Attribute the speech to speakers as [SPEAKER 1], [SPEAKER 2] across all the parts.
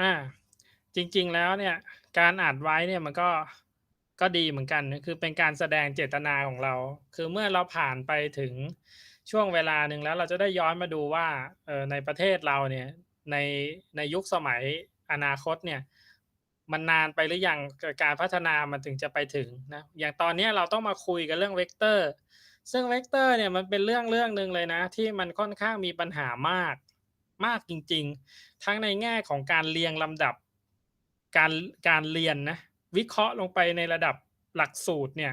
[SPEAKER 1] อ่า จริง ๆ แล้วเนี่ย การอัดไว้เนี่ยมันก็ก็ดีเหมือนกันคือเป็นการแสดงเจตนาของเรา คือเมื่อเราผ่านไปถึงช่วงเวลาหนึ่งแล้วเราจะได้ย้อนมาดูว่าเออในประเทศเราเนี่ยในในยุคสมัยอนาคตเนี่ย มันนานไปหรือยังการพัฒนามันถึงจะไปถึงนะอย่างตอนนี้เราต้องมาคุยกันเรื่อง Vector ซึ่ง Vector เนี่ยมันเป็นเรื่องเรื่องหนึ่งเลยนะ ที่มันค่อนข้างมีปัญหามาก มากจริง ๆ ทั้งในแง่ของการเรียงลำดับการการเรียนนะ วิเคราะห์ลงไปในระดับหลักสูตรเนี่ย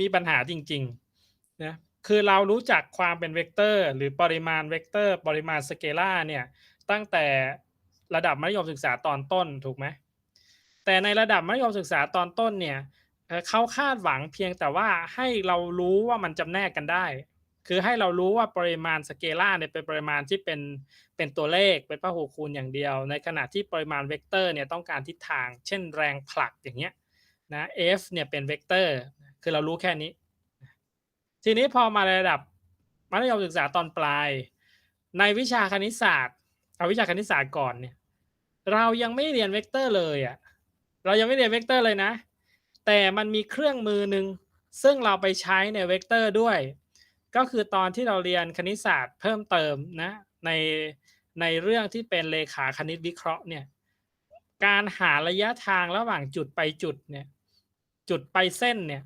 [SPEAKER 1] มีปัญหาจริงๆนะคือเรารู้จักความเป็น Vector หรือปริมาณ Vector ปริมาณ Scalar เนี่ย ตั้งแต่ระดับมัธยมศึกษาตอนต้นถูกไหมแต่ในระดับมัธยมศึกษาตอนต้นเนี่ยเอ่อเขาคาดหวังเพียงแต่ว่าให้เรารู้ว่ามันจำแนกกันได้ คือให้เรารู้ว่าปริมาณ Scalar เนี่ยเป็นปริมาณที่เป็นเป็นตัวเลขเป็นพหูคูณอย่างเดียว ในขณะที่ปริมาณ Vector เนี่ยต้องการทิศทาง เช่นแรงผลักอย่างเงี้ยนะ F เนี่ยเป็น Vector คือเรารู้แค่นี้ ทีนี้พอมาในระดับมัธยมศึกษาตอนปลาย ในวิชาคณิตศาสตร์เอาวิชาคณิตศาสตร์ก่อนเนี่ยเรายังไม่เรียน Vector เลยอะเรายังไม่เรียน Vector เลยนะ แต่มันมีเครื่องมือหนึ่งซึ่งเราไปใช้ใน Vector ด้วย ก็คือตอนที่เราเรียนคณิตศาสตร์เพิ่มเติมนะในในเรื่องที่เป็นเลขาคณิตวิเคราะห์เนี่ยการหาระยะทางระหว่างจุดไปจุดเนี่ยจุดไปเส้นเนี่ย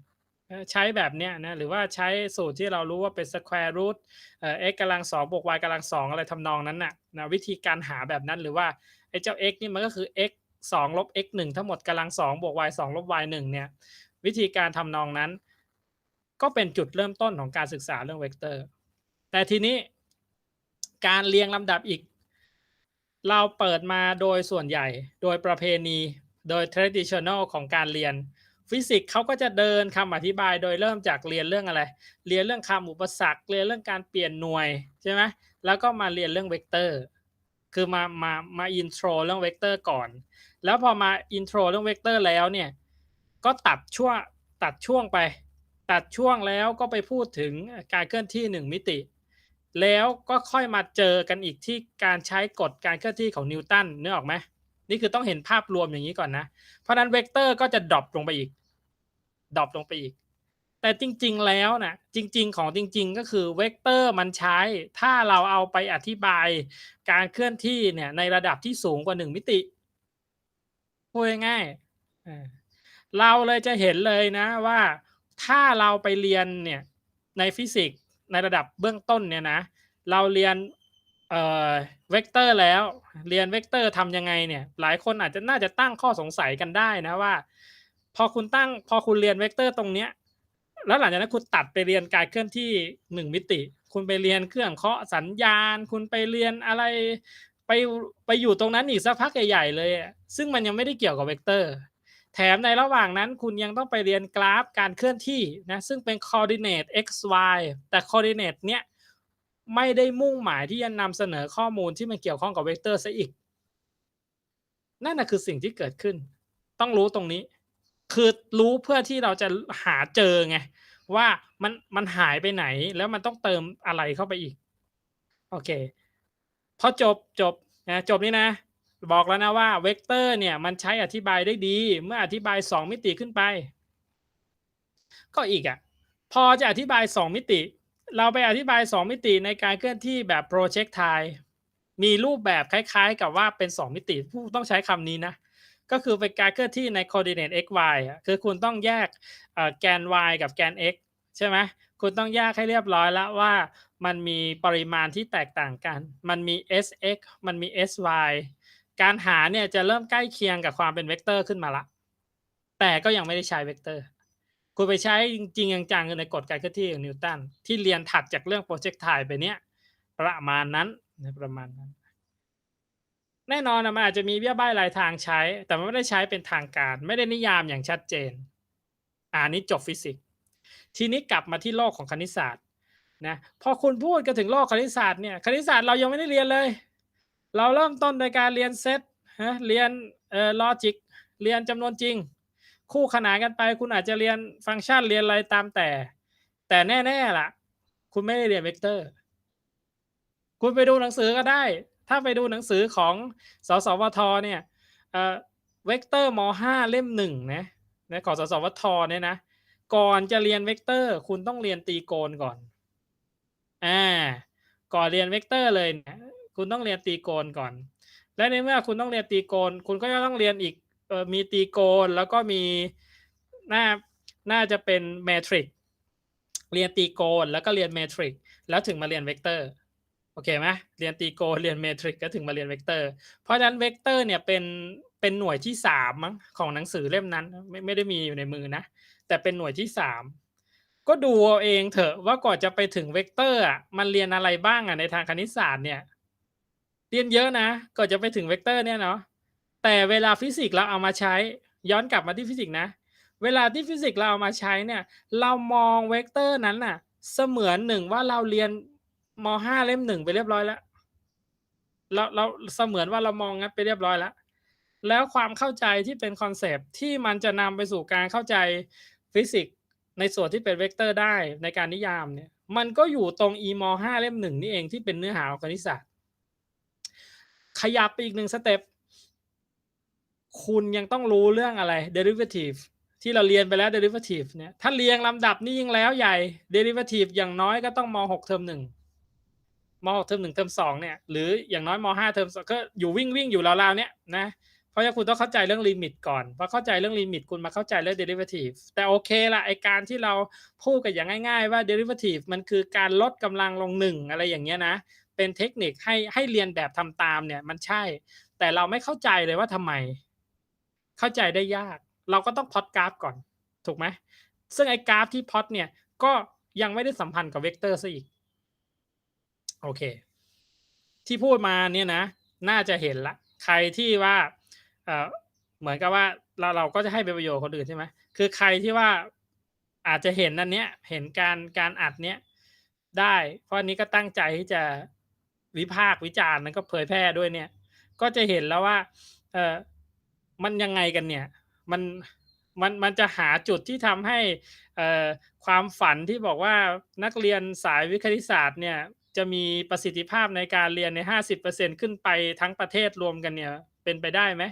[SPEAKER 1] ใช้แบบเนี้ยนะหรือว่าใช้สูตรที่เรารู้ว่าเป็น square root เอ่อ x กำลัง2บวก y กำลัง2องอะไรทำนองนั้นน่ะนะวิธีการหาแบบนั้นหรือว่าไอ้เจ้า x นี่มันก็คือ x 2ลบ x 1ทั้งหมดกำลัง2บวก y 2ลบ y 1เนี่ยวิธีการทำนองนั้น ก็เป็นจุดเริ่มต้นของการศึกษาเรื่อง Vector แต่ทีนี้การเรียงลำดับอีก เราเปิดมาโดยส่วนใหญ่ โดยประเพณี โดย traditional ของการเรียน ฟิสิกส์เขาก็จะเดินคำอธิบายโดยเริ่มจากเรียนเรื่องอะไร เรียนเรื่องคำอุปสรรค เรียนเรื่องการเปลี่ยนหน่วยใช่ไหมแล้วก็มาเรียนเรื่อง Vector คือมา มา มา intro เรื่อง Vector ก่อน แล้วพอมา intro เรื่อง Vector แล้วเนี่ย ก็ตัดช่วงตัดช่วงไป ตัดช่วงแล้วก็ไปพูดถึงการเคลื่อนที่1มิติ แล้วก็ค่อยมาเจอกันอีกที่การใช้กฎการเคลื่อนที่ของนิวตันเนึกอออกไหมนี่คือต้องเห็นภาพรวมอย่างงี้ก่อนนะ เพราะนั้น Vector ก็จะดรอปลงไปอีกดรอปลงไปอีก แต่จริงๆแล้วนะจริง ๆ ของจริง ๆ ก็คือ Vector มันใช้ ถ้าเราเอาไปอธิบายการเคลื่อนที่เนี่ยในระดับที่สูงกว่า1มิติพูดง่ายๆเราเลยจะเห็นเลยนะว่า ถ้าเราไปเรียนเนี่ยในฟิสิกส์ในระดับเบื้องต้นเนี่ยนะ เราเรียนเอ่อ Vector แล้วเรียน Vector ทำยังไงเนี่ย หลายคนอาจจะน่าจะตั้งข้อสงสัยกันได้นะว่า พอคุณตั้งพอคุณเรียน Vector ตรงเนี้ยแล้วหลังจากนั้นคุณตัดไปเรียนการเคลื่อนที่1มิติ คุณไปเรียนเครื่องเคาะสัญญาณ คุณไปเรียนอะไรไปไปอยู่ตรงนั้นอีกสักพักใหญ่ๆเลย ซึ่งมันยังไม่ได้เกี่ยวกับ Vector แถมในระหว่างนั้นคุณยังต้องไปเรียนกราฟการเคลื่อนที่นะซึ่งเป็น coordinate x y แต่ coordinate เนี้ยไม่ได้มุ่งหมายที่จะนำเสนอข้อมูลที่มันเกี่ยวข้องกับ Vector เสียอีก นั่นนะคือสิ่งที่เกิดขึ้น ต้องรู้ตรงนี้ คือรู้เพื่อที่เราจะหาเจอไง ว่ามันมันหายไปไหนแล้วมันต้องเติมอะไรเข้าไปอีก โอเคพอจบจบนะจบนี่นะ บอกแล้วนะว่า Vector เนี่ยมันใช้อธิบายได้ดี เมื่ออธิบาย 2 มิติขึ้นไป ก็อีกอะพอจะอธิบาย 2 มิติ เราไปอธิบาย 2 มิติในการเคลื่อนที่แบบ projectile มีรูปแบบคล้ายๆ กับว่าเป็น 2 มิติผู้ต้องใช้คำนี้นะ ก็คือเป็นการเคลื่อนที่ใน coordinate x y คือคุณต้องแยกแกน y กับแกน x ใช่ไหมคุณต้องแยกให้เรียบร้อยแล้วว่ามันมีปริมาณที่แตกต่างกัน มันมี sx มันมี sy การหาเนี่ยจะเริ่มใกล้เคียงกับความเป็น Vector ขึ้นมาล้วแต่ก็ยังไม่ได้ใช้ Vector คุณไปใช้จริงๆจังๆในกฎการเคลื่อนที่ของนิวตันที่เรียนถัดจากเรื่อง projectile ไปเนี่ยประมาณนั้นนะประมาณนั้น แน่นอนอะมันอาจจะมีเบี้ยใบ้ายรายทางใช้ แต่มันไม่ได้ใช้เป็นทางการ ไม่ได้นิยามอย่างชัดเจนอ่าอันนี้จบฟิสิกส์ทีนี้กลับมาที่โลกของคณิตศาสตร์นะพอคุณพูดกันถึงโลกคณิตศาสตร์เนี่ยคณิตศาสตร์เรายังไม่ได้เรียนเลย เราเริ่มต้นโดยการเรียนเซตฮะเรียนเอ่อลอจิกเรียนจำนวนจริง คู่ขนานกันไป คุณอาจจะเรียนฟังก์ชันเรียนอะไรตามแต่ แต่แน่ๆล่ะ คุณไม่ได้เรียน Vector คุณไปดูหนังสือก็ได้ ถ้าไปดูหนังสือของสสวทเนี่ยเอ่อเวกเตอร์ม .5 เล่มหนึ่งนะนะของสสวทเนี่ยนะก่อนจะเรียนเวกเตอร์ คุณต้องเรียนตีโกณก่อนอ่าก่อนเรียนเวกเตอร์เลยเนี่ย คุณต้องเรียนตีโกณก่อน และในเมื่อคุณต้องเรียนตีโกณคุณก็จะต้องเรียนอีกเออมีตีโกณแล้วก็มีน่าน่าจะเป็นแมทริกเรียนตีโกณแล้วก็เรียนแมทริกแล้วถึงมาเรียนเวกเตอร์โอเคไหมเรียนตีโกณเรียนเมทริกก็ถึงมาเรียนเวกเตอร์ เพราะฉะนั้นเวกเตอร์เนี่ยเป็นเป็นหน่วยที่สามมั้งของหนังสือเล่มนั้นไม่ไม่ได้มีอยู่ในมือนะ แต่เป็นหน่วยที่สามก็ดูเอาเองเถอะว่าก่อนจะไปถึงเวกเตอร์อะมันเรียนอะไรบ้างอะในทางคณิตศาสตร์เนี่ย เรียนเยอะนะก่อนจะไปถึงเวกเตอร์เนี่ยเนาะแต่เวลาฟิสิกส์เราเอามาใช้ ย้อนกลับมาที่ฟิสิกส์นะ เวลาที่ฟิสิกส์เราเอามาใช้เนี่ย เรามองเวกเตอร์นั้นน่ะ เสมือนหนึ่งว่าเราเรียนมห้าเล่มหนึ่งไปเรียบร้อยแล้วเราเราเสมือนว่าเรามองงั้นไปเรียบร้อยแล้วแล้วความเข้าใจที่เป็นคอนเซปต์ที่มันจะนำไปสู่การเข้าใจฟิสิกส์ในส่วนที่เป็นเวกเตอร์ได้ในการนิยามเนี่ย มันก็อยู่ตรง e มห้าเล่มหนึ่งนี่เองที่เป็นเนื้อหาของคณิตศาสตร์ ขยับไปอีกหนึ่งสเต็ปคุณยังต้องรู้เรื่องอะไร derivative ที่เราเรียนไปแล้ว derivative เนี่ยถ้าเรียงลำดับนี่ยิ่งแล้วใหญ่ derivative อย่างน้อยก็ต้องมหกเทอมหนึ่งมหกเทอมหนึ่งเทอมสองเนี่ยหรืออย่างน้อยมห้าเทอมสก็อยู่วิ่งวิ่งอยู่ราวๆเนี่ยนะเพราะฉะนั้นคุณต้องเข้าใจเรื่องลิมิตก่อนพอเข้าใจเรื่องลิมิตคุณมาเข้าใจเรื่อง derivative แต่โอเคละไอการที่เราพูดกันอย่างง่าย ๆ ว่า derivative มันคือการลดกำลังลงหนึ่งอะไรอย่างเงี้ยนะ เป็นเทคนิคให้ให้เรียนแบบทำตามเนี่ยมันใช่ แต่เราไม่เข้าใจเลยว่าทำไม เข้าใจได้ยาก เราก็ต้องพอดกราฟก่อน ถูกไหมซึ่งไอ้กราฟที่พอดเนี่ยก็ยังไม่ได้สัมพันธ์กับเวกเตอร์ซะอีก โอเค ที่พูดมาเนี่ยนะ น่าจะเห็นละ ใครที่ว่าเอ่อเหมือนกับว่าเราเราก็จะให้เป็นประโยชน์คนอื่นใช่ไหมคือใครที่ว่าอาจจะเห็นอันเนี้ย เห็นการการอัดเนี้ยได้ เพราะอันนี้ก็ตั้งใจที่จะ วิพากษ์วิจารณ์แล้วก็เผยแพร่ด้วยเนี่ย ก็จะเห็นแล้วว่า เออมันยังไงกันเนี่ย มันมันมันจะหาจุดที่ทำให้เอ่อความฝันที่บอกว่านักเรียนสายวิทยาศาสตร์เนี่ยจะมีประสิทธิภาพในการเรียนในห้าสิบเปอร์เซ็นขึ้นไปทั้งประเทศรวมกันเนี่ย เป็นไปได้ไหม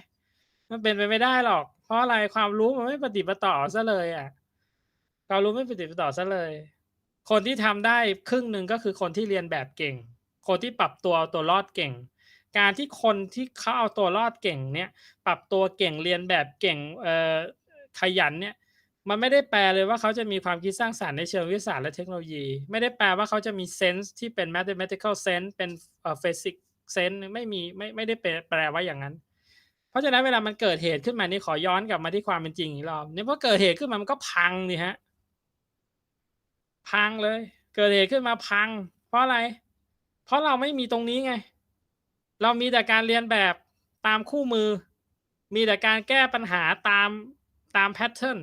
[SPEAKER 1] มันเป็นไปไม่ได้หรอก เพราะอะไรความรู้มันไม่ปฏิปต่อซะเลยอะความรู้ไม่ปฏิปต่อซะเลย คนที่ทำได้ครึ่งหนึ่งก็คือคนที่เรียนแบบเก่ง คนที่ปรับตัวเอาตัวรอดเก่ง การที่คนที่เขาเอาตัวรอดเก่งเนี่ยปรับตัวเก่งเรียนแบบเก่งเอ่อขยันเนี่ยมันไม่ได้แปลเลยว่าเขาจะมีความคิดสร้างสรรค์ในเชิงวิทยาศาสตร์และเทคโนโลยี ไม่ได้แปลว่าเขาจะมีเซนส์ที่เป็น mathematical sense เป็นเอ่อ physics sense ไม่มีไม่ไม่ได้แปลแปลว่าอย่างนั้น เพราะฉะนั้นเวลามันเกิดเหตุขึ้นมานี่ขอย้อนกลับมาที่ความเป็นจริงอีกรอบนี่พอเกิดเหตุขึ้นมามันก็พังนี่ฮะพังเลย เกิดเหตุขึ้นมาพัง เพราะอะไร เพราะเราไม่มีตรงนี้ไง เรามีแต่การเรียนแบบตามคู่มือ มีแต่การแก้ปัญหาตามตามแพทเทิร์น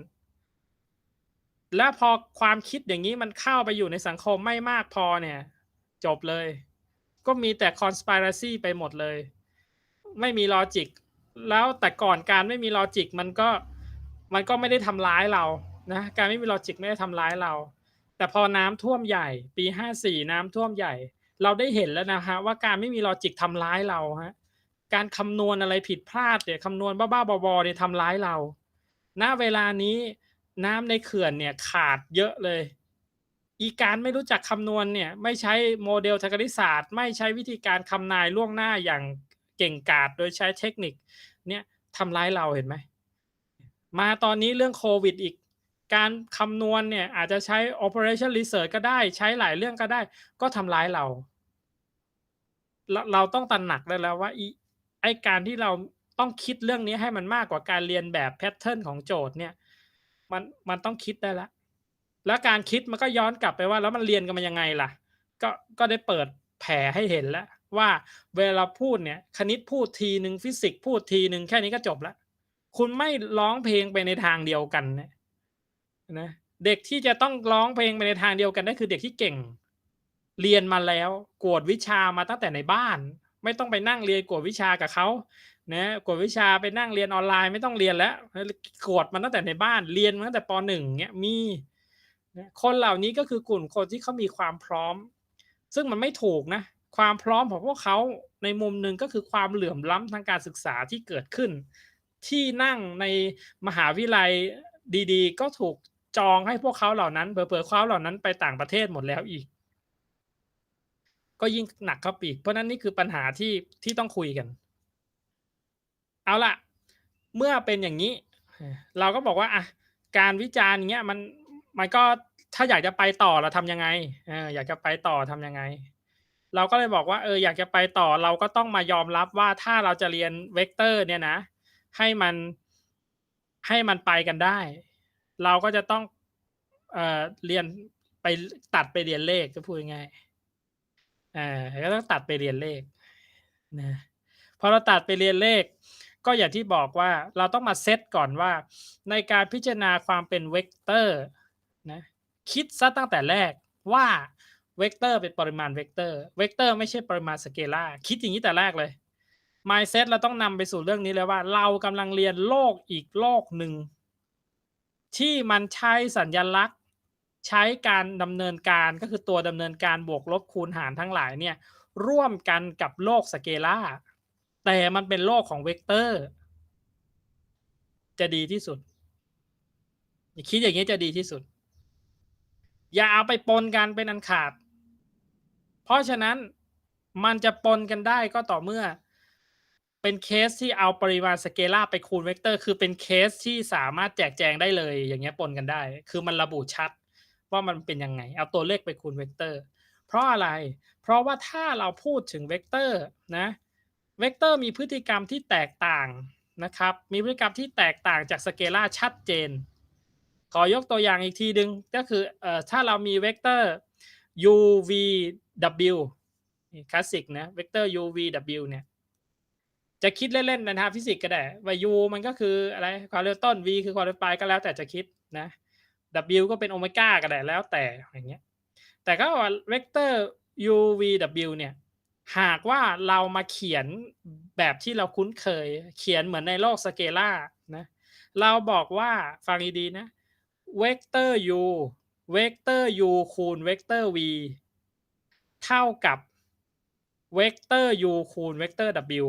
[SPEAKER 1] แล้วพอความคิดอย่างนี้มันเข้าไปอยู่ในสังคมไม่มากพอเนี่ย จบเลย ก็มีแต่ conspiracy ไปหมดเลย ไม่มีลอจิกแล้วแต่ก่อนการไม่มีลอจิกมันก็มันก็ไม่ได้ทำร้ายเรานะการไม่มีลอจิกไม่ได้ทำร้ายเรา แต่พอน้ำท่วมใหญ่ ปีห้าสี่น้ำท่วมใหญ่ เราได้เห็นแล้วนะฮะว่าการไม่มีลอจิกทำร้ายเราฮะการคำนวณอะไรผิดพลาดเนี่ยคำนวณบ้าๆบอๆเนี่ยทำร้ายเรา ณ เวลานี้น้ำในเขื่อนเนี่ยขาดเยอะเลย อีการไม่รู้จักคำนวณเนี่ย ไม่ใช้โมเดลทางคณิตศาสตร์ ไม่ใช้วิธีการคำนายล่วงหน้าอย่างเก่งกาจโดยใช้เทคนิค เนี่ยทำร้ายเราเห็นไหม มาตอนนี้เรื่องโควิดอีก การคำนวณเนี่ยอาจจะใช้ operation research ก็ได้ใช้หลายเรื่องก็ได้ ก็ทำร้ายเราเรา เราต้องตระหนักได้แล้วว่าไอการที่เราต้องคิดเรื่องนี้ให้มันมากกว่าการเรียนแบบแพทเทิร์นของโจทย์เนี่ย มันมันต้องคิดได้แล้วแล้วการคิดมันก็ย้อนกลับไปว่า แล้วมันเรียนกันมายังไงล่ะ ก็ก็ได้เปิดแผลให้เห็นแล้วว่าเวลาพูดเนี่ย คณิตพูดทีหนึ่งฟิสิกส์พูดทีหนึ่งแค่นี้ก็จบล้วคุณไม่ร้องเพลงไปในทางเดียวกันเนี่ย นะเด็กที่จะต้องร้องเพลงไปในทางเดียวกันนั่นคือเด็กที่เก่ง เรียนมาแล้วกวดวิชามาตั้งแต่ในบ้าน ไม่ต้องไปนั่งเรียนกวดวิชากับเขานะกวดวิชาไปนั่งเรียนออนไลน์ไม่ต้องเรียนแล้วกวดมันตั้งแต่ในบ้านเรียนมาตั้งแต่ปหนึ่งเนี้ยมีคนเหล่านี้ก็คือกลุ่มคนที่เขามีความพร้อม ซึ่งมันไม่ถูกนะ ความพร้อมของพวกเขาในมุมหนึ่งก็คือความเหลื่อมล้ำทางการศึกษาที่เกิดขึ้น ที่นั่งในมหาวิทยาลัยดีๆ ก็ถูก จองให้พวกเขาเหล่านั้นเผลอๆเขาเหล่านั้นไปต่างประเทศหมดแล้วอีก ก็ยิ่งหนักเข้าปอีก เพราะนั้นนี่คือปัญหาที่ที่ต้องคุยกัน เอาล่ะเมื่อเป็นอย่างงี้ เราก็บอกว่าอะการวิจารณ์เงี้ยมันมันก็ถ้าอยากจะไปต่อเราทำยังไง?เอออยากจะไปต่อทำยังไง?เราก็เลยบอกว่าเอออยากจะไปต่อเราก็ต้องมายอมรับว่าถ้าเราจะเรียนเวกเตอร์เนี่ยนะ ให้มันให้มันไปกันได้ เราก็จะต้องเอ่อเรียนไปตัดไปเรียนเลขก็พูดง่ายๆอาก็ต้องตัดไปเรียนเลขนะพอเราตัดไปเรียนเลข ก็อย่างที่บอกว่าเราต้องมาเซตก่อนว่า ในการพิจารณาความเป็นเวกเตอร์นะคิดเสียตั้งแต่แรกว่าเวกเตอร์เป็นปริมาณเวกเตอร์ เวกเตอร์ไม่ใช่ปริมาณสเกลาร์คิดอย่างงี้แต่แรกเลย mindset เราต้องนำไปสู่เรื่องนี้เลยว่า เรากำลังเรียนโลกอีกโลกหนึ่ง ที่มันใช้สัญลักษณ์ ใช้การดำเนินการก็คือตัวดำเนินการบวกลบคูณหารทั้งหลายเนี่ยร่วมกันกับโลกสเกลาแต่มันเป็นโลกของเวกเตอร์ จะดีที่สุดคิดอย่างงี้จะดีที่สุด อย่าเอาไปปนกันเป็นอันขาด เพราะฉะนั้นมันจะปนกันได้ก็ต่อเมื่อ เป็นเคสที่เอาปริมาณสเกลาไปคูณเวกเตอร์ คือเป็นเคสที่สามารถแจกแจงได้เลย อย่างเงี้ยปนกันได้ คือมันระบุชัดว่ามันเป็นยังไง เอาตัวเลขไปคูณเวกเตอร์ เพราะอะไร?เพราะว่าถ้าเราพูดถึงเวกเตอร์นะเวกเตอร์มีพฤติกรรมที่แตกต่างนะครับ มีพฤติกรรมที่แตกต่างจากสเกลาชัดเจน ขอยกตัวอย่างอีกทีหนึ่งก็คือเอ่อถ้าเรามีเวกเตอร์ u v w คลาสสิกนะเวกเตอร์ u v w เนี่ย จะคิดเล่นๆในทางฟิสิกส์ก็ได้ว่า u มันก็คืออะไรความเร็วต้น v คือความเร็วปลายก็แล้วแต่จะคิดนะ w ก็เป็นโอเมกาก็ได้แล้วแต่อย่างเงี้ย แต่ก็ว่าเวกเตอร์ u v w เนี่ย หากว่าเรามาเขียนแบบที่เราคุ้นเคย เขียนเหมือนในโลกสเกลาร์นะ เราบอกว่าฟังดีๆนะเวกเตอร์ u เวกเตอร์ u คูณเวกเตอร์ v เท่ากับเวกเตอร์ u คูณเวกเตอร์ w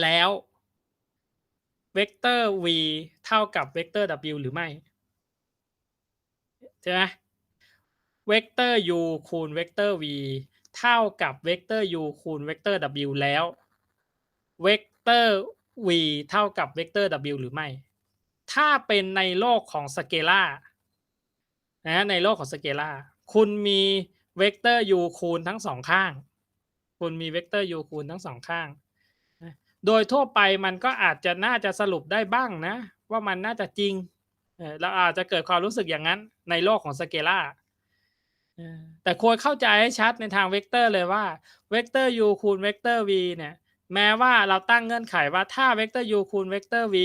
[SPEAKER 1] แล้วเวกเตอร์ v เท่ากับเวกเตอร์ w หรือไม่?ใช่ไหม?เวกเตอร์ u คูณเวกเตอร์ v เท่ากับเวกเตอร์ u คูณเวกเตอร์ w แล้วเวกเตอร์ v เท่ากับเวกเตอร์ w หรือไม่?ถ้าเป็นในโลกของสเกลาร์นะในโลกของสเกลาร์คุณมีเวกเตอร์ u คูณทั้ง2ข้าง คุณมีเวกเตอร์ u คูณทั้ง2ข้าง โดยทั่วไปมันก็อาจจะน่าจะสรุปได้บ้างนะ ว่ามันน่าจะจริงเราอาจจะเกิดความรู้สึกอย่างงั้นในโลกของสเกล่าแต่ควรเข้าใจให้ชัดในทางเวกเตอร์เลยว่าเวกเตอร์ u คูณเวกเตอร์ v เนี่ยแม้ว่าเราตั้งเงื่อนไขว่าถ้าเวกเตอร์ u คูณเวกเตอร์ v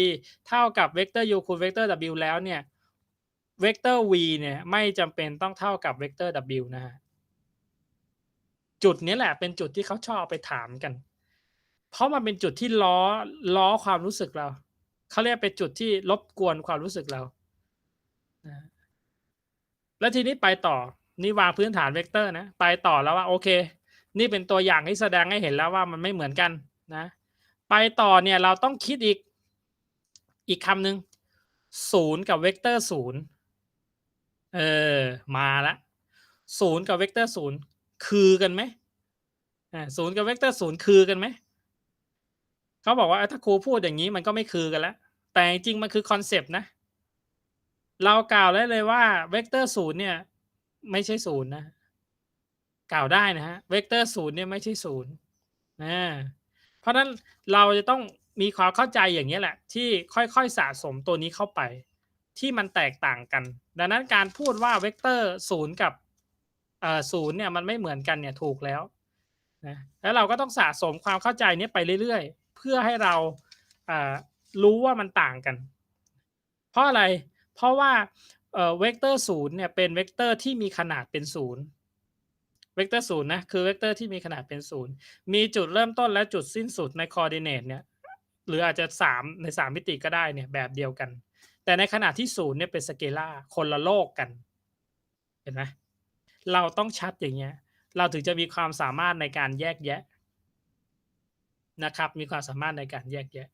[SPEAKER 1] เท่ากับเวกเตอร์ u คูณเวกเตอร์ w แล้วเนี่ยเวกเตอร์ v เนี่ยไม่จำเป็นต้องเท่ากับเวกเตอร์ w นะครับจุดนี้แหละเป็นจุดที่เขาชอบไปถามกัน เพราะมันเป็นจุดที่ล้อล้อความรู้สึกเราเขาเรียกเป็นจุดที่รบกวนความรู้สึกเราแล้วทีนี้ไปต่อ นี่วางพื้นฐานเวกเตอร์นะ ไปต่อแล้วว่าโอเค นี่เป็นตัวอย่างที่แสดงให้เห็นแล้วว่ามันไม่เหมือนกันนะ ไปต่อเนี่ยเราต้องคิดอีกอีกคำหนึ่ง0กับเวกเตอร์0เออ มาแล้ว0กับเวกเตอร์0คือกันไหม?อา0กับเวกเตอร์0คือกันไหม? เขาบอกว่าถ้าครูพูดอย่างงี้มันก็ไม่คือกันแล้ว แต่จริงมันคือคอนเซปต์นะ เรากล่าวได้เลยว่าเวกเตอร์0เนี่ย ไม่ใช่0นย์นะ กล่าวได้นะครับเวกเตอร์0เนี่ยไม่ใช่0อาเพราะฉะนั้นเราจะต้องมีความเข้าใจอย่างเงี้แหละ ที่ค่อยๆสะสมตัวนี้เข้าไป ที่มันแตกต่างกัน ดังนั้นการพูดว่าเวกเตอร์0กับเอ่อ0เนี่ยมันไม่เหมือนกันเนี่ยถูกแล้วนะแล้วเราก็ต้องสะสมความเข้าใจนี้ไปเรื่อยๆ เพื่อให้เรารู้ว่ามันต่างกัน เพราะอะไร?เพราะว่าเวกเตอร์0เนี่ยเป็นเวกเตอร์ที่มีขนาดเป็น0เวกเตอร์0นย์นะคือเวกเตอร์ที่มีขนาดเป็น0มีจุดเริ่มต้นและจุดสิ้นสุดใน coordinate เนี่ยหรืออาจจะ 3 ใน 3 มิติก็ได้เนี่ยแบบเดียวกัน แต่ในขณะที่0เนี่ยเป็นสเกลาคนละโลกกัน เห็นไหม?เราต้องชัดอย่างเงี้ย เราถึงจะมีความสามารถในการแยกแยะ นะครับ มีความสามารถในการแยกแยะ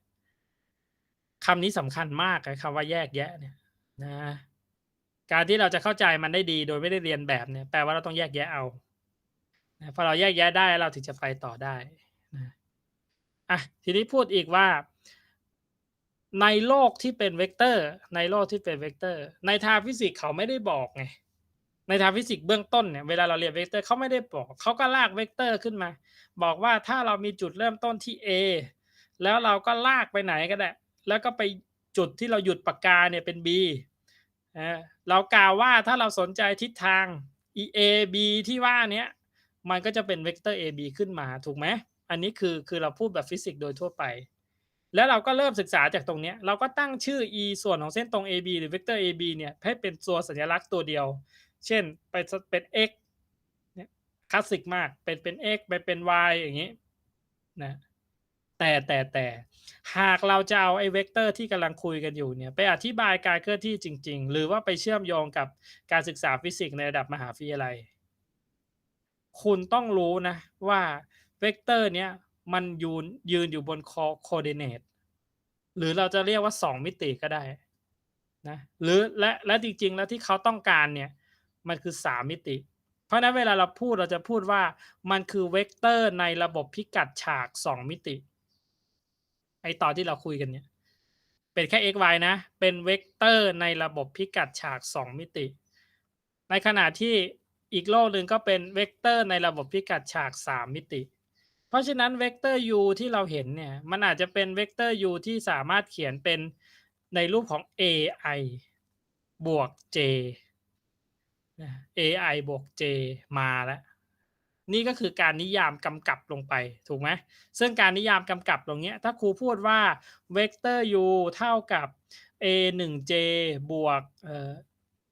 [SPEAKER 1] คำนี้สำคัญมากไอ้คำว่าแยกแยะเนี่ยนะการที่เราจะเข้าใจมันได้ดีโดยไม่ได้เรียนแบบเนี่ยแปลว่าเราต้องแยกแยะเอาพอเราแยกแยะได้เราถึงจะไปต่อได้นะอะทีนี้พูดอีกว่า ในโลกที่เป็นเวกเตอร์ ในโลกที่เป็นเวกเตอร์ ในทางฟิสิกส์เขาไม่ได้บอกไง ในทางฟิสิกส์เบื้องต้นเนี่ยเวลาเราเรียนเวกเตอร์เขาไม่ได้บอกเขาก็ลากเวกเตอร์ขึ้นมา บอกว่าถ้าเรามีจุดเริ่มต้นที่ A แล้วเราก็ลากไปไหนก็ได้ แล้วก็ไปจุดที่เราหยุดปากกาเนี่ยเป็น B เรากล่าวว่าถ้าเราสนใจทิศทางอี A B ที่ว่าเนี้ยมันก็จะเป็นเวกเตอร์ AB ขึ้นมาถูกไหมอันนี้คือคือเราพูดแบบฟิสิกส์โดยทั่วไป แล้วเราก็เริ่มศึกษาจากตรงเนี้ยเราก็ตั้งชื่อ E ส่วนของเส้นตรง AB หรือเวกเตอร์ AB เนี่ยให้เป็นตัวสัญลักษณ์ตัวเดียว เช่นไปเป็น X เนี่ยคลาสสิกมากเป็นเป็น X ไปเป็น Y อย่างงี้นะแต่แต่แต่หากเราจะเอาไอ้เวกเตอร์ที่กำลังคุยกันอยู่เนี่ยไปอธิบายการเคลื่อนที่จริง ๆ หรือว่าไปเชื่อมโยงกับการศึกษาฟิสิกส์ในระดับมหาวิทยาลัย คุณต้องรู้นะว่าเวกเตอร์เนี้ยมันยูนยืนอยู่บน co coordinate หรือเราจะเรียกว่า 2 มิติก็ได้นะหรือและและจริง ๆ แล้วที่เขาต้องการเนี่ย มันคือ3มิติ เพราะฉะนั้นเวลาเราพูดเราจะพูดว่ามันคือเวกเตอร์ในระบบพิกัดฉาก2มิติ ไอตอนที่เราคุยกันเนี่ย เป็นแค่ x y นะ เป็นเวกเตอร์ในระบบพิกัดฉาก2มิติ ในขณะที่อีกโลกหนึ่งก็เป็นเวกเตอร์ในระบบพิกัดฉาก3มิติ เพราะฉะนั้นเวกเตอร์ u ที่เราเห็นเนี่ย มันอาจจะเป็นเวกเตอร์ u ที่สามารถเขียนเป็นในรูปของ ai บวก j ai บวก j มาแล้ว นี่ก็คือการนิยามกำกับลงไปถูกไหมซึ่งการนิยามกำกับตรงเนี้ยถ้าครูพูดว่าเวกเตอร์ u เท่ากับ a 1 j บวกเออ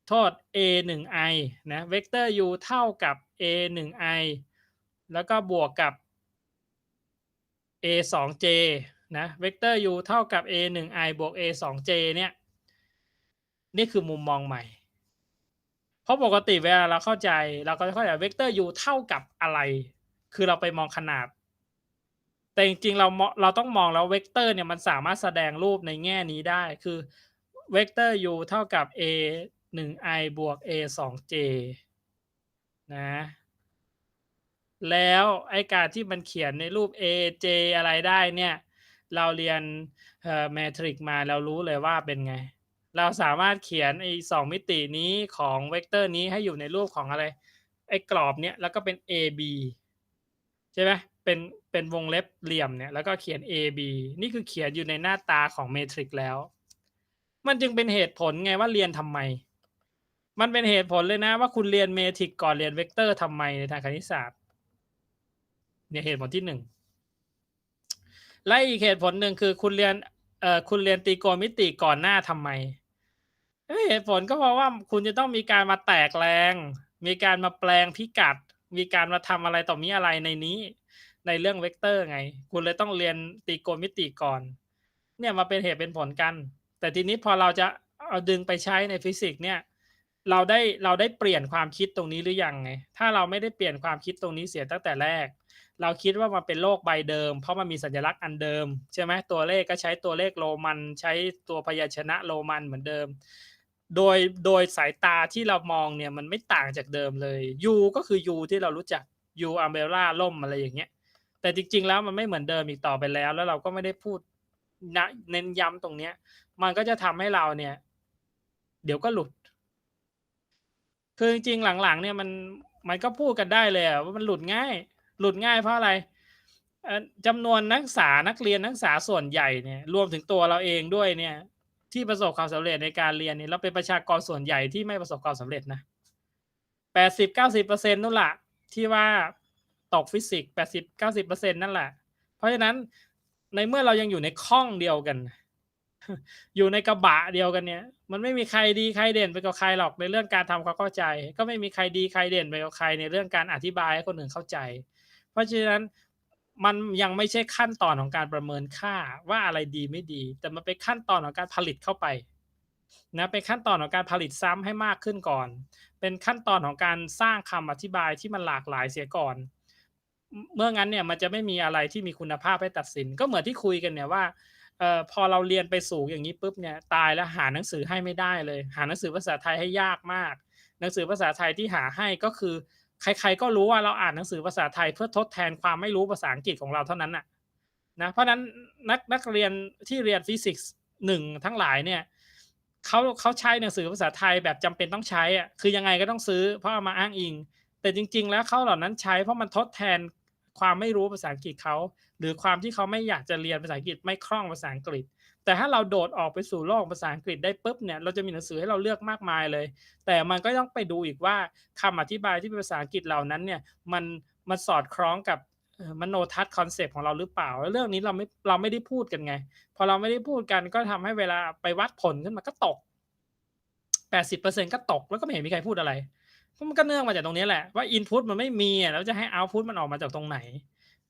[SPEAKER 1] โทษ a 1 i นะเวกเตอร์ u เท่ากับ a 1 i แล้วก็บวกกับ a 2 j นะเวกเตอร์ u เท่ากับ a 1 i บวก a 2 j เนี่ย นี่คือมุมมองใหม่ ราะปกติเวลาเราเข้าใจเราก็จะเข้าใจเวกเตอร์ u เท่ากับอะไร คือเราไปมองขนาด แต่จริงๆเราเราต้องมองแล้วเวกเตอร์เนี่ยมันสามารถแสดงรูปในแง่นี้ได้ คือเวกเตอร์ u เท่ากับ a 1 i บวก a 2 j นะ แล้วไอการที่มันเขียนในรูป a j อะไรได้เนี่ย เราเรียนเอ่อแมทริกมาเรารู้เลยว่าเป็นไง เราสามารถเขียนไอ้2มิตินี้ของเวกเตอร์นี้ให้อยู่ในรูปของอะไร ไอ้กรอบเนี้ยแล้วก็เป็น AB ใช่ไหมเป็นเป็นวงเล็บเหลี่ยมเนี่ยแล้วก็เขียน AB นี่คือเขียนอยู่ในหน้าตาของเมทริกแล้ว มันจึงเป็นเหตุผลไงว่าเรียนทำไม มันเป็นเหตุผลเลยนะว่าคุณเรียนเมทริกก่อนเรียนเวกเตอร์ทำไมในทางคณิตศาสตร์เนี่ยเหตุผลที่1และอีกเหตุผลหนึ่งคือคุณเรียนเอ่อคุณเรียนตรีโกณมิติก่อนหน้าทำไม เหตุผลก็เพราะว่าคุณจะต้องมีการมาแตกแรง มีการมาแปลงพิกัด มีการมาทำอะไรต่อมิอะไรในนี้ ในเรื่องเวกเตอร์ไง คุณเลยต้องเรียนตรีโกณมิติก่อน เนี่ยมาเป็นเหตุเป็นผลกัน แต่ทีนี้พอเราจะเอาดึงไปใช้ในฟิสิกส์เนี่ย เราได้เราได้เปลี่ยนความคิดตรงนี้หรือยังไง ถ้าเราไม่ได้เปลี่ยนความคิดตรงนี้เสียตั้งแต่แรก เราคิดว่ามันเป็นโลกใบเดิม เพราะมันมีสัญลักษณ์อันเดิมใช่ไหมตัวเลขก็ใช้ตัวเลขโรมัน ใช้ตัวพยัญชนะโรมันเหมือนเดิม โดยโดยสายตาที่เรามองเนี่ยมันไม่ต่างจากเดิมเลย u ก็คือ u ที่เรารู้จัก u umbrella ร่มอะไรอย่างเงี้ย แต่จริง ๆ แล้วมันไม่เหมือนเดิมอีกต่อไปแล้ว แล้วเราก็ไม่ได้พูดเน้นย้ำตรงเนี้ย มันก็จะทำให้เราเนี่ย เดี๋ยวก็หลุด คือจริงๆหลังๆ เนี่ยมันมันก็พูดกันได้เลยอะว่ามันหลุดง่าย หลุดง่ายเพราะอะไรจำนวนนักศึกษานักเรียนนักศึกษาส่วนใหญ่เนี่ย รวมถึงตัวเราเองด้วยเนี่ย ที่ประสบความสำเร็จในการเรียนนี่เราเป็นประชากรส่วนใหญ่ที่ไม่ประสบความสำเร็จนะ80-90%นู่นแหละที่ว่าตกฟิสิกส์80-90%นั่นแหละ เพราะฉะนั้นในเมื่อเรายังอยู่ในข้องเดียวกัน อยู่ในกระบะเดียวกันเนี่ย มันไม่มีใครดีใครเด่นไปกว่าใครหรอกในเรื่องการทำความเข้าใจ ก็ไม่มีใครดีใครเด่นไปกว่าใครในเรื่องการอธิบายให้คนอื่นเข้าใจ เพราะฉะนั้น มันยังไม่ใช่ขั้นตอนของการประเมินค่าว่าอะไรดีไม่ดี แต่มันเป็นขั้นตอนของการผลิตเข้าไปนะเป็นขั้นตอนของการผลิตซ้ำให้มากขึ้นก่อน เป็นขั้นตอนของการสร้างคำอธิบายที่มันหลากหลายเสียก่อน เมื่องั้นเนี่ยมันจะไม่มีอะไรที่มีคุณภาพให้ตัดสิน ก็เหมือนที่คุยกันเนี่ยว่าออพอเราเรียนไปสูงอย่างนี้ปุ๊บเนี่ยตายแล้วหาหนังสือให้ไม่ได้เลย หาหนังสือภาษาไทยให้ยากมาก หนังสือภาษาไทยที่หาให้ก็คือ ใครๆก็รู้ว่าเราอ่านหนังสือภาษาไทยเพื่อทดแทนความไม่รู้ภาษาอังกฤษของเราเท่านั้นน่ะนะเพราะนั้นนักนักเรียนที่เรียนฟิสิกส์หนึ่งทั้งหลายเนี่ยเขาเขาใช้หนังสือภาษาไทยแบบจำเป็นต้องใช้อะคือยังไงก็ต้องซื้อเพราะเอามาอ้างอิง แต่จริง ๆ แล้วเขาเหล่านั้นใช้เพราะมันทดแทนความไม่รู้ภาษาอังกฤษเขาหรือความที่เขาไม่อยากจะเรียนภาษาอังกฤษไม่คล่องภาษาอังกฤษ แต่ถ้าเราโดดออกไปสู่โลกภาษาอังกฤษได้ปุ๊บเนี่ยเราจะมีหนังสือให้เราเลือกมากมายเลย แต่มันก็ต้องไปดูอีกว่าคำอธิบายที่เป็นภาษาอังกฤษเหล่านั้นเนี่ยมันมันสอดคล้องกับมโนทัศน์คอนเซปต์ของเราหรือเปล่า เรื่องนี้เราไม่เราไม่ได้พูดกันไง พอเราไม่ได้พูดกันก็ทำให้เวลาไปวัดผลขึ้นมาก็ตก80%ก็ตกแล้วก็ไม่เห็นมีใครพูดอะไรเพราะมันก็เนื่องมาจากตรงนี้แหละว่า input มันไม่มีแล้วจะให้ output มันออกมาจากตรงไหน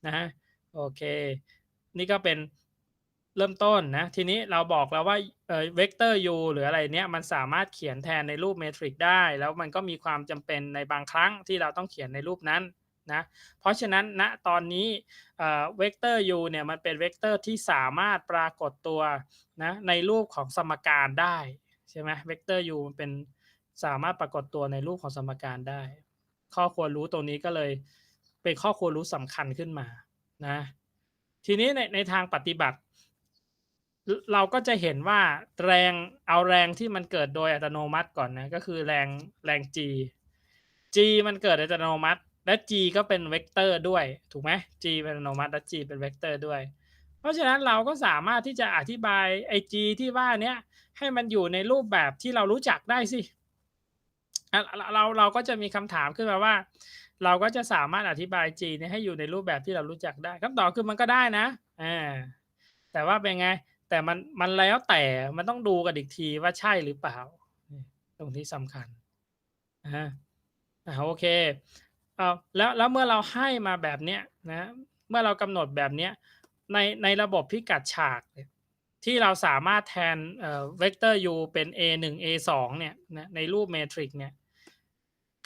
[SPEAKER 1] นะฮะโอเค นี่ก็เป็น เริ่มต้นนะ ทีนี้เราบอกแล้วว่าเอ่อ vector u หรืออะไรเนี้ยมันสามารถเขียนแทนในรูปเมทริกได้ แล้วมันก็มีความจำเป็นในบางครั้งที่เราต้องเขียนในรูปนั้นนะเพราะฉะนั้นณตอนนี้เอ่อ vector u เนี่ยมันเป็น vector ที่สามารถปรากฏตัวนะในรูปของสมการได้ใช่ไหม vector u มันเป็นสามารถปรากฏตัวในรูปของสมการได้ ข้อควรรู้ตรงนี้ก็เลยเป็นข้อควรรู้สำคัญขึ้นมานะทีนี้ในในทางปฏิบัติ เราก็จะเห็นว่าแรงเอาแรงที่มันเกิดโดยอัตโนมัติก่อนนะก็คือแรงแรง g g มันเกิดอัตโนมัติ และ g ก็เป็นเวกเตอร์ด้วย ถูกไหม g เป็นอัตโนมัติและ g เป็นเวกเตอร์ด้วย เพราะฉะนั้นเราก็สามารถที่จะอธิบายไอ้ g ที่ว่าเนี้ยให้มันอยู่ในรูปแบบที่เรารู้จักได้สิเราเราก็จะมีคำถามขึ้นมาว่า เราก็จะสามารถอธิบาย g เนี่ยให้อยู่ในรูปแบบที่เรารู้จักได้คำตอบคือมันก็ได้นะอ่าแต่ว่าเป็นไง แต่มันมันแล้วแต่มันต้องดูกันอีกทีว่าใช่หรือเปล่า ตรงที่สำคัญอ่าอ่าโอเคเอาแล้วแล้วเมื่อเราให้มาแบบเนี้ยนะเมื่อเรากำหนดแบบเนี้ยในในระบบพิกัดฉากเนี่ยที่เราสามารถแทนเอ่อเวกเตอร์ u เป็น a 1 a 2เนี่ยนะในรูปเมทริกเนี่ย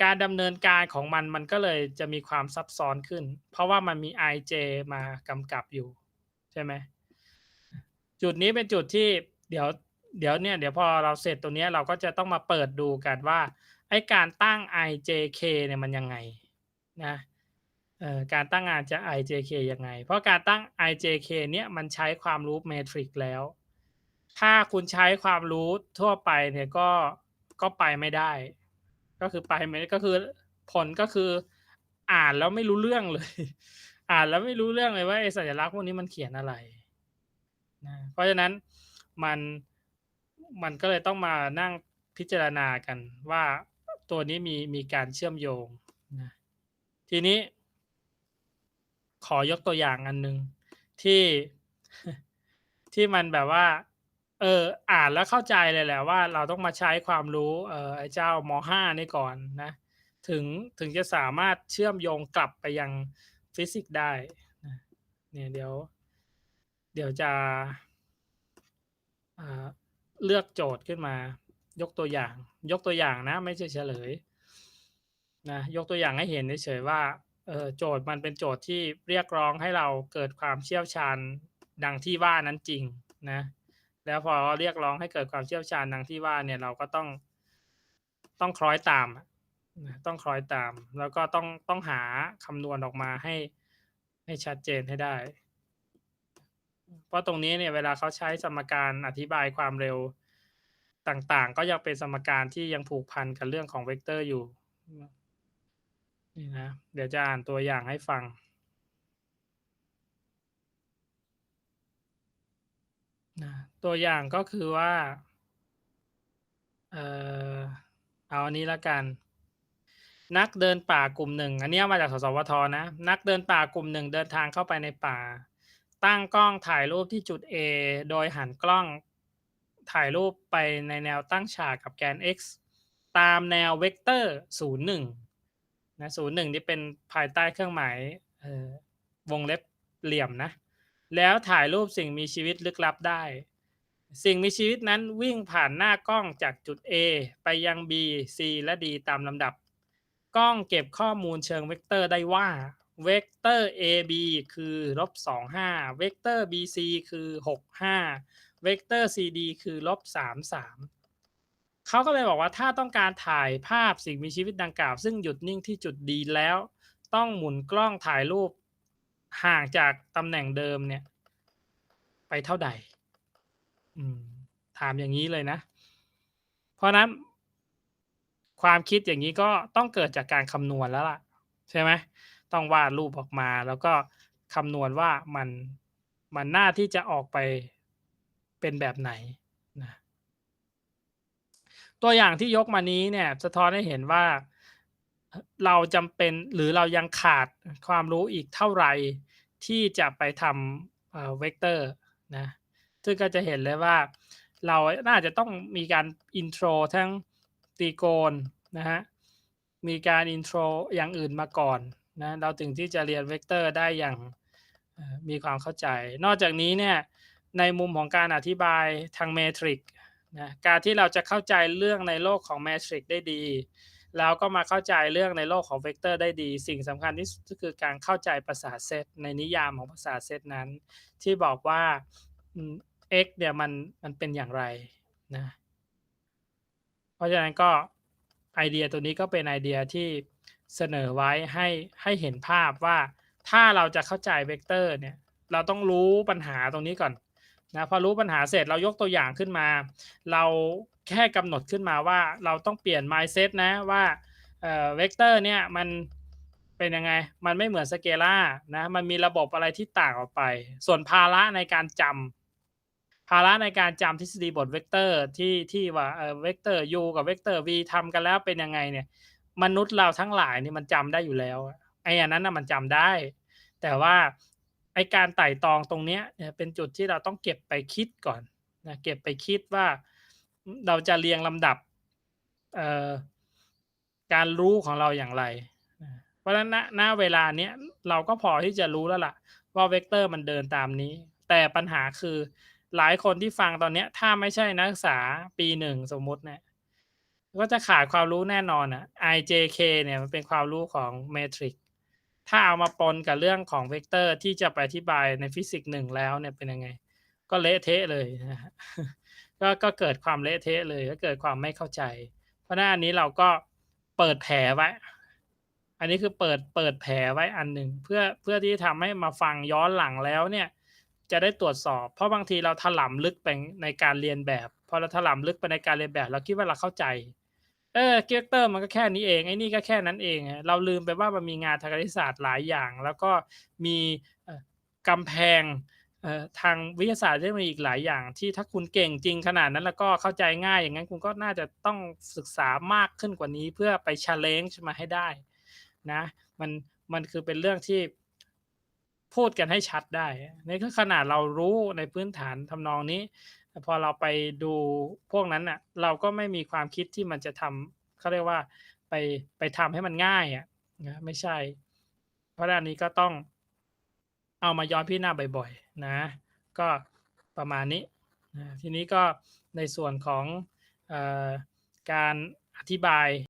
[SPEAKER 1] การดำเนินการของมันมันก็เลยจะมีความซับซ้อนขึ้น เพราะว่ามันมี ij มากำกับอยู่ ใช่ไหม จุดนี้เป็นจุดที่เดี๋ยวเดี๋ยวเนี่ยเดี๋ยวพอเราเสร็จตรงนี้เราก็จะต้องมาเปิดดูกันว่าไอการตั้ง ijk เนี่ยมันยังไงนะเอ่อการตั้งงานจะ ijk ยังไง เพราะการตั้ง ijk เนี่ยมันใช้ความรู้เมทริกแล้ว ถ้าคุณใช้ความรู้ทั่วไปเนี่ยก็ก็ไปไม่ได้ ก็คือไปไม่ได้ก็คือผลก็คืออ่านแล้วไม่รู้เรื่องเลย อ่านแล้วไม่รู้เรื่องเลยว่าไอสัญลักษณ์พวกนี้มันเขียนอะไร นะเพราะฉะนั้นมันมันก็เลยต้องมานั่งพิจารณากันว่าตัวนี้มีมีการเชื่อมโยงนะทีนี้ ขอยกตัวอย่างอันหนึ่งที่ที่มันแบบว่า เอออ่านแล้วเข้าใจเลยแหละว่า เราต้องมาใช้ความรู้ เออไอ้เจ้ามห้านี่ก่อนนะ ถึงถึงจะสามารถเชื่อมโยงกลับไปยังฟิสิกส์ได้นะเนี่ยเดี๋ยว เดี๋ยวจะเลือกโจทย์ขึ้นมา ยกตัวอย่าง ยกตัวอย่างนะ ไม่ใช่เฉลยนะยกตัวอย่างให้เห็นเฉยๆว่าโจทย์มันเป็นโจทย์ที่เรียกร้องให้เราเกิดความเชี่ยวชาญดังที่ว่านั้นจริงนะแล้วพอเรียกร้องให้เกิดความเชี่ยวชาญดังที่ว่าเนี่ยเราก็ต้องต้องคล้อยตามต้องคล้อยตาม แล้วก็ต้องต้องหาคำนวณออกมาให้ให้ชัดเจนให้ได้ เพราะตรงนี้เนี่ยเวลาเขาใช้สมการอธิบายความเร็วต่างๆ ก็ยังเป็นสมการที่ยังผูกพันกับเรื่องของเวกเตอร์อยู่นี่นะเดี๋ยวจะอ่านตัวอย่างให้ฟัง นะตัวอย่างก็คือว่า เออเอาอันนี้ละกัน นักเดินป่ากลุ่มหนึ่ง อันนี้มาจากสสวทนะ นักเดินป่ากลุ่มหนึ่งเดินทางเข้าไปในป่า ตั้งกล้องถ่ายรูปที่จุด A โดยหันกล้องถ่ายรูปไปในแนวตั้งฉากกับแกน x ตามแนวเวกเตอร์ 01 นะ01 นี่เป็นภายใต้เครื่องหมายวงเล็บเหลี่ยมนะ แล้วถ่ายรูปสิ่งมีชีวิตลึกลับได้ สิ่งมีชีวิตนั้นวิ่งผ่านหน้ากล้องจากจุด A ไปยัง B C และ D ตามลำดับ กล้องเก็บข้อมูลเชิงเวกเตอร์ได้ว่า เวกเตอร์ AB คือลบ25เวกเตอร์ BC คือ65เวกเตอร์ CD คือลบ33เขาก็เลยบอกว่าถ้าต้องการถ่ายภาพสิ่งมีชีวิตดังกล่าว ซึ่งหยุดนิ่งที่จุด D แล้ว ต้องหมุนกล้องถ่ายรูปห่างจากตำแหน่งเดิมเนี่ย ไปเท่าใดอืมถามอย่างนี้เลยนะ เพราะนั้น ความคิดอย่างนี้ก็ต้องเกิดจากการคำนวณแล้วล่ะ ใช่ไหม ต้องวาดรูปออกมา แล้วก็คำนวณว่ามันมันน่าที่จะออกไปเป็นแบบไหนนะตัวอย่างที่ยกมานี้เนี่ยสะท้อนให้เห็นว่าเราจำเป็นหรือเรายังขาดความรู้อีกเท่าไหร่ที่จะไปทำเวกเตอร์นะซึ่งก็จะเห็นเลยว่าเราน่าจะต้องมีการอินโทรทั้งตรีโกณนะฮะมีการอินโทรอย่างอื่นมาก่อน นะเราถึงที่จะเรียนเวกเตอร์ได้อย่างมีความเข้าใจ นอกจากนี้เนี่ยในมุมของการอธิบายทางเมทริกนะการที่เราจะเข้าใจเรื่องในโลกของเมทริกได้ดี แล้วก็มาเข้าใจเรื่องในโลกของเวกเตอร์ได้ดี สิ่งสำคัญที่สุดก็คือการเข้าใจภาษาเซตในนิยามของภาษาเซตนั้น ที่บอกว่า x เนี่ยมันมันเป็นอย่างไรนะเพราะฉะนั้นก็ไอเดียตัวนี้ก็เป็นไอเดียที่ เสนอไว้ให้ให้เห็นภาพว่าถ้าเราจะเข้าใจเวกเตอร์เนี่ยเราต้องรู้ปัญหาตรงนี้ก่อนนะพอรู้ปัญหาเสร็จเรายกตัวอย่างขึ้นมา เราแค่กำหนดขึ้นมาว่าเราต้องเปลี่ยน mindset นะว่าเอ่อเวกเตอร์เนี่ยมันเป็นยังไง มันไม่เหมือนสเกล่านะ มันมีระบบอะไรที่ต่างออกไป ส่วนภาระในการจำภาระในการจำทฤษฎีบทเวกเตอร์ที่ที่ว่าเออเวกเตอร์ u กับเวกเตอร์ v ทำกันแล้วเป็นยังไงเนี่ย มนุษย์เราทั้งหลายนี่มันจำได้อยู่แล้วไอ้อันนั้นนะมันจำได้ แต่ว่าไอการไต่ตองตรงเนี้ยเป็นจุดที่เราต้องเก็บไปคิดก่อนนะเก็บไปคิดว่าเราจะเรียงลำดับการรู้ของเราอย่างไร เพราะฉะนั้นณเวลาเนี้ยเราก็พอที่จะรู้แล้วล่ะ ว่าเวกเตอร์มันเดินตามนี้ แต่ปัญหาคือหลายคนที่ฟังตอนเนี้ยถ้าไม่ใช่นักศึกษาปีหนึ่งสมมติเนี่ย ก็จะขาดความรู้แน่นอนอะ IJK เนี่ยมันเป็นความรู้ของเมทริกถ้าเอามาปนกับเรื่องของเวกเตอร์ที่จะไปอธิบายในฟิสิกส์หนึ่งแล้วเนี่ยเป็นยังไง ก็เละเทะเลยนะฮะก็ก็เกิดความเละเทะเลยก็เกิดความไม่เข้าใจ เพราะนั้นอันนี้เราก็เปิดแผลไว้ อันนี้คือเปิดเปิดแผลไว้อันหนึ่งเพื่อเพื่อที่ทำให้มาฟังย้อนหลังแล้วเนี่ยจะได้ตรวจสอบ เพราะบางทีเราถลำลึกไปในการเรียนแบบ พอเราถลำลึกไปในการเรียนแบบ เราคิดว่าเราเข้าใจ เออเกเตอร์มันก็แค่นี้เองไอ้นี่ก็แค่นั้นเอง เราลืมไปว่ามันมีงานทางคณิตศาสตร์หลายอย่าง แล้วก็มีกำแพงทางวิทยาศาสตร์เทคโนโลยีอีกหลายอย่าง ที่ถ้าคุณเก่งจริงขนาดนั้นแล้วก็เข้าใจง่ายอย่างนั้นคุณก็น่าจะต้องศึกษามากขึ้นกว่านี้เพื่อไปชาเลนจ์มาให้ได้นะมันมันคือเป็นเรื่องที่พูดกันให้ชัดได้นี่คือขนาดเรารู้ในพื้นฐานทำนองนี้ พอเราไปดูพวกนั้นอะ เราก็ไม่มีความคิดที่มันจะทำเขาเรียกว่าไปไปทำให้มันง่ายอะนะไม่ใช่ เพราะด้านนี้ก็ต้องเอามาย้อนพิจารณาบ่อยๆนะ ก็ประมาณนี้นะทีนี้ก็ในส่วนของอการอธิบาย